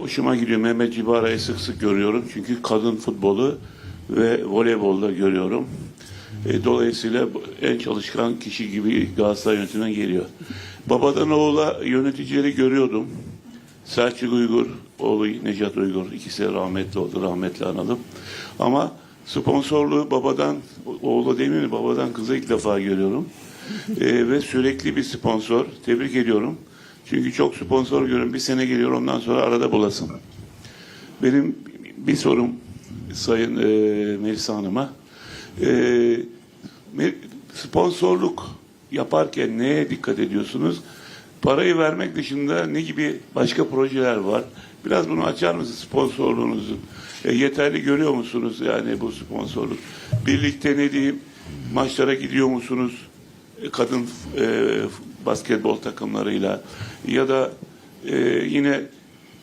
hoşuma gidiyor. Mehmet Cibara'yı sık sık görüyorum. Çünkü kadın futbolu ve voleybolda görüyorum. E, dolayısıyla en çalışkan kişi gibi Galatasaray yönetiminden geliyor. Babadan oğula yöneticileri görüyordum. Selçuk Uygur, oğlu Necat Uygur. ikisi rahmetli oldu. Rahmetli analım. Ama sponsorluğu babadan, oğlu demeyeyim babadan kıza ilk defa görüyorum. E, ve sürekli bir sponsor. Tebrik ediyorum. Çünkü çok sponsor görüyorum. Bir sene geliyor ondan sonra arada bulasın. Benim bir sorum Sayın e, Melisa Hanım'a. E, sponsorluk yaparken neye dikkat ediyorsunuz? Parayı vermek dışında ne gibi başka projeler var? Biraz bunu açar mısınız sponsorluğunuzu? E, yeterli görüyor musunuz yani bu sponsorluk? Birlikte ne diyeyim maçlara gidiyor musunuz? E, Kadın e, basketbol takımlarıyla ya da e, yine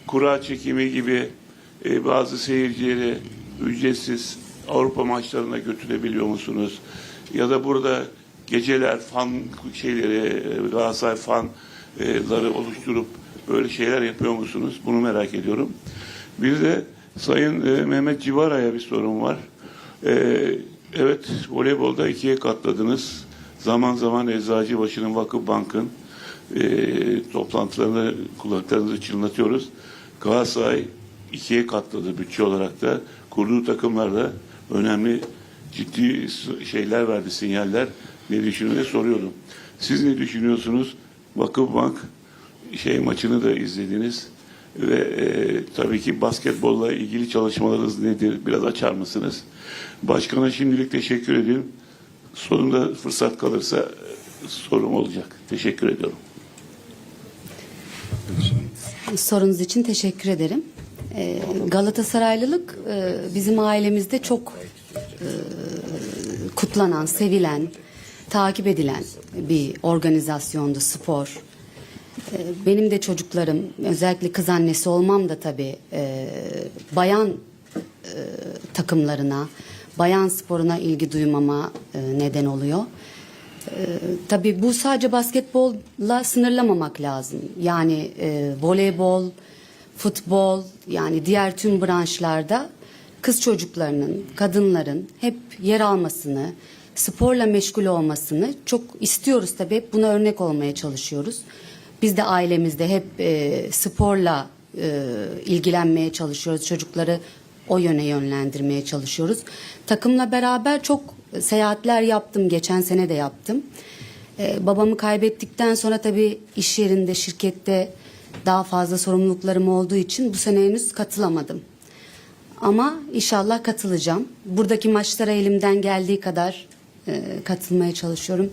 kura çekimi gibi e, bazı seyircileri ücretsiz Avrupa maçlarına götürebiliyor musunuz? Ya da burada geceler fan şeyleri Galatasaray fanları oluşturup böyle şeyler yapıyor musunuz? Bunu merak ediyorum. Bir de Sayın e, Mehmet Civara'ya bir sorum var. E, evet voleybolda ikiye katladınız. Zaman zaman Eczacıbaşı'nın Vakıfbank'ın e, toplantılarında kulaklarınızı çınlatıyoruz. Galatasaray ikiye katladı bütçe olarak da. Kurduğu takımlarda önemli ciddi şeyler verdi, sinyaller. Ne düşünüyor soruyordum. Siz ne düşünüyorsunuz? Vakıfbank şey maçını da izlediniz ve e, tabii ki basketbolla ilgili çalışmalarınız nedir? Biraz açar mısınız? Başkana şimdilik teşekkür ediyorum. Sonunda fırsat kalırsa e, sorum olacak. Teşekkür ediyorum. Sorunuz için teşekkür ederim. Ee, Galatasaraylılık e, bizim ailemizde çok e, kutlanan, sevilen, takip edilen bir organizasyondu spor. Benim de çocuklarım, özellikle kız annesi olmam da tabii bayan takımlarına, bayan sporuna ilgi duymama e, neden oluyor. Ee, tabii bu sadece basketbolla sınırlamamak lazım. Yani e, voleybol, futbol yani diğer tüm branşlarda kız çocuklarının, kadınların hep yer almasını, sporla meşgul olmasını çok istiyoruz tabii. Hep buna örnek olmaya çalışıyoruz. Biz de ailemizde hep e, sporla e, ilgilenmeye çalışıyoruz. Çocukları o yöne yönlendirmeye çalışıyoruz. Takımla beraber çok seyahatler yaptım. Geçen sene de yaptım. Ee, babamı kaybettikten sonra tabii iş yerinde, şirkette daha fazla sorumluluklarım olduğu için bu sene henüz katılamadım. Ama inşallah katılacağım. Buradaki maçlara elimden geldiği kadar e, katılmaya çalışıyorum.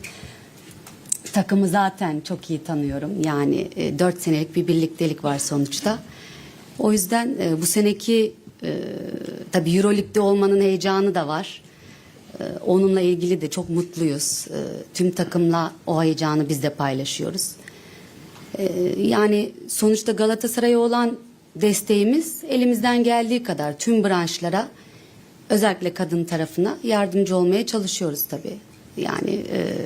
Takımı zaten çok iyi tanıyorum. Yani e, 4 senelik bir birliktelik var sonuçta. O yüzden e, bu seneki e, tabii Euroleague'de olmanın heyecanı da var. E, onunla ilgili de çok mutluyuz. E, tüm takımla o heyecanı biz de paylaşıyoruz. E, yani sonuçta Galatasaray'a olan desteğimiz elimizden geldiği kadar tüm branşlara özellikle kadın tarafına yardımcı olmaya çalışıyoruz tabii. Yani e,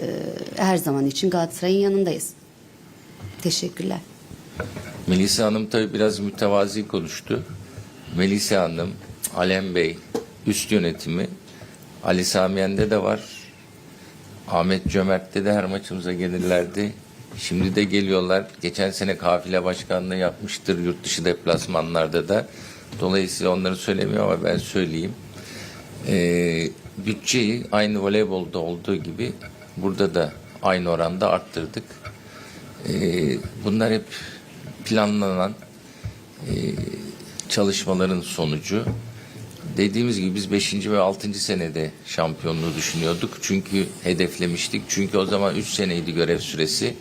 her zaman için Galatasaray'ın yanındayız. Teşekkürler. Melisa Hanım tabii biraz mütevazi konuştu. Melisa Hanım, Alem Bey, üst yönetimi, Ali Samiyen'de de var. Ahmet Cömert'te de her maçımıza gelirlerdi. Şimdi de geliyorlar. Geçen sene kafile başkanlığı yapmıştır yurt dışı deplasmanlarda da. Dolayısıyla onları söylemiyor ama ben söyleyeyim. Ee, bütçeyi aynı voleybolda olduğu gibi burada da aynı oranda arttırdık. Ee, bunlar hep planlanan e, çalışmaların sonucu. Dediğimiz gibi biz 5. ve 6. senede şampiyonluğu düşünüyorduk. Çünkü hedeflemiştik. Çünkü o zaman 3 seneydi görev süresi.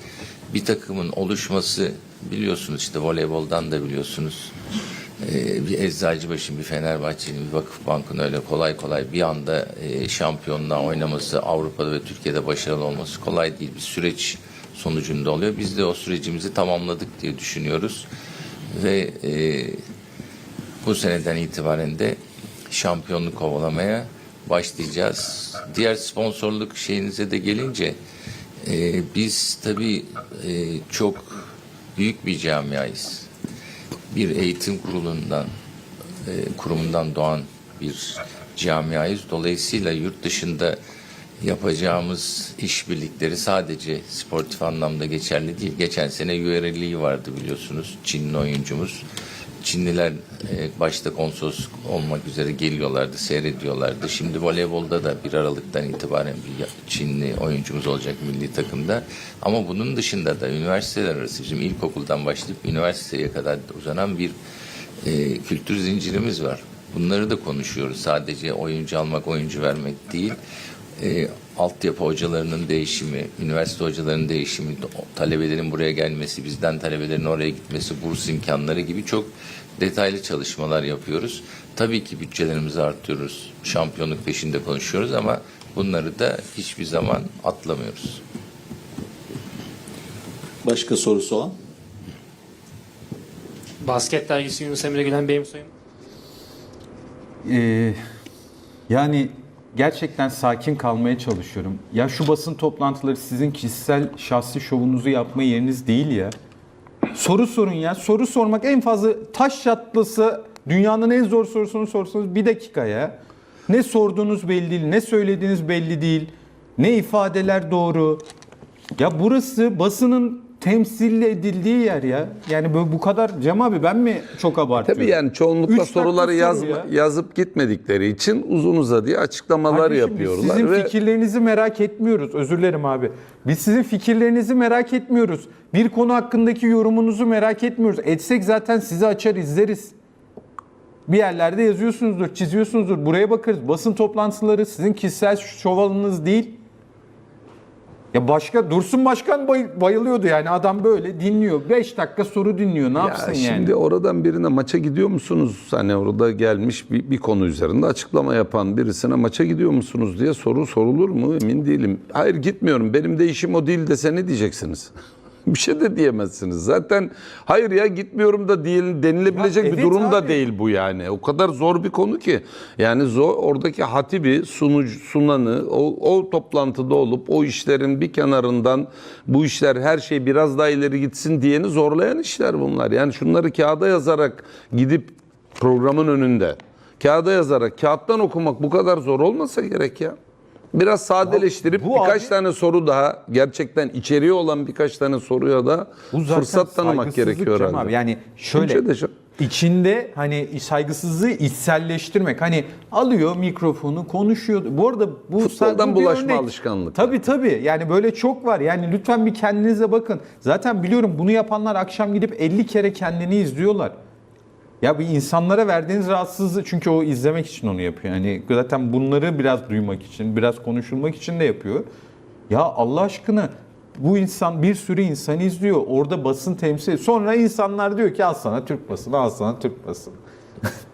Bir takımın oluşması biliyorsunuz işte voleyboldan da biliyorsunuz. Ee, bir Eczacıbaşı'nın, bir Fenerbahçe'nin, bir Vakıfbank'ın öyle kolay kolay bir anda e, şampiyonluğa oynaması, Avrupa'da ve Türkiye'de başarılı olması kolay değil. Bir süreç sonucunda oluyor. Biz de o sürecimizi tamamladık diye düşünüyoruz. Ve e, bu seneden itibaren de şampiyonluk kovalamaya başlayacağız. Diğer sponsorluk şeyinize de gelince e, biz tabii e, çok büyük bir camiayız. bir eğitim kurulundan e, kurumundan doğan bir camiayız. Dolayısıyla yurt dışında yapacağımız işbirlikleri sadece sportif anlamda geçerli değil. Geçen sene URL'i vardı biliyorsunuz. Çinli oyuncumuz. Çinliler e, başta konsolos olmak üzere geliyorlardı, seyrediyorlardı. Şimdi voleybolda da 1 Aralık'tan itibaren bir Çinli oyuncumuz olacak milli takımda. Ama bunun dışında da üniversiteler arası bizim ilkokuldan başlayıp üniversiteye kadar uzanan bir e, kültür zincirimiz var. Bunları da konuşuyoruz. Sadece oyuncu almak, oyuncu vermek değil. E, altyapı hocalarının değişimi, üniversite hocalarının değişimi, talebelerin buraya gelmesi, bizden talebelerin oraya gitmesi, burs imkanları gibi çok detaylı çalışmalar yapıyoruz. Tabii ki bütçelerimizi artırıyoruz. Şampiyonluk peşinde konuşuyoruz ama bunları da hiçbir zaman atlamıyoruz. Başka sorusu olan? Basket dergisi Yunus Emre Gülen benim soyum. Ee, yani gerçekten sakin kalmaya çalışıyorum. Ya şu basın toplantıları sizin kişisel şahsi şovunuzu yapma yeriniz değil ya. Soru sorun ya. Soru sormak en fazla taş çatlası dünyanın en zor sorusunu sorsanız bir dakika ya. Ne sorduğunuz belli değil, ne söylediğiniz belli değil, ne ifadeler doğru. Ya burası basının temsil edildiği yer ya. Yani böyle bu kadar Cem abi ben mi çok abartıyorum? Tabii yani çoğunlukla Üç soruları soru yaz, ya. yazıp gitmedikleri için uzun uzadıya açıklamalar Kardeşim, yapıyorlar. Sizin ve fikirlerinizi merak etmiyoruz. Özür dilerim abi. Biz sizin fikirlerinizi merak etmiyoruz. Bir konu hakkındaki yorumunuzu merak etmiyoruz. Etsek zaten sizi açar izleriz. Bir yerlerde yazıyorsunuzdur, çiziyorsunuzdur. Buraya bakarız. Basın toplantıları sizin kişisel şov alanınız değil. Ya başka Dursun Başkan bay- bayılıyordu yani adam böyle dinliyor. 5 dakika soru dinliyor. Ne ya yapsın yani? şimdi oradan birine maça gidiyor musunuz? Hani orada gelmiş bir, bir konu üzerinde açıklama yapan birisine maça gidiyor musunuz diye soru sorulur mu? Emin değilim. Hayır gitmiyorum. Benim de işim o değil dese ne diyeceksiniz? bir şey de diyemezsiniz. Zaten hayır ya gitmiyorum da değil, denilebilecek Ya bir evet durum da abi. değil bu yani. O kadar zor bir konu ki. Yani zor, oradaki hatibi, sunucu, sunanı o, o toplantıda olup o işlerin bir kenarından bu işler her şey biraz daha ileri gitsin diyeni zorlayan işler bunlar. Yani şunları kağıda yazarak gidip programın önünde kağıda yazarak kağıttan okumak bu kadar zor olmasa gerek ya. Biraz sadeleştirip bu birkaç abi- tane soru daha gerçekten içeriği olan birkaç tane soruya da fırsat tanımak gerekiyor herhalde. Abi. Yani şöyle içinde hani saygısızlığı içselleştirmek. Hani alıyor mikrofonu konuşuyor. Bu arada bu Futboldan bulaşma örnek. alışkanlık. Tabii tabii. Yani böyle çok var. Yani lütfen bir kendinize bakın. Zaten biliyorum bunu yapanlar akşam gidip 50 kere kendini izliyorlar. Ya bir insanlara verdiğiniz rahatsızlığı çünkü o izlemek için onu yapıyor. Yani zaten bunları biraz duymak için, biraz konuşulmak için de yapıyor. Ya Allah aşkına bu insan bir sürü insan izliyor. Orada basın temsil Sonra insanlar diyor ki al sana Türk basını, al sana Türk basını.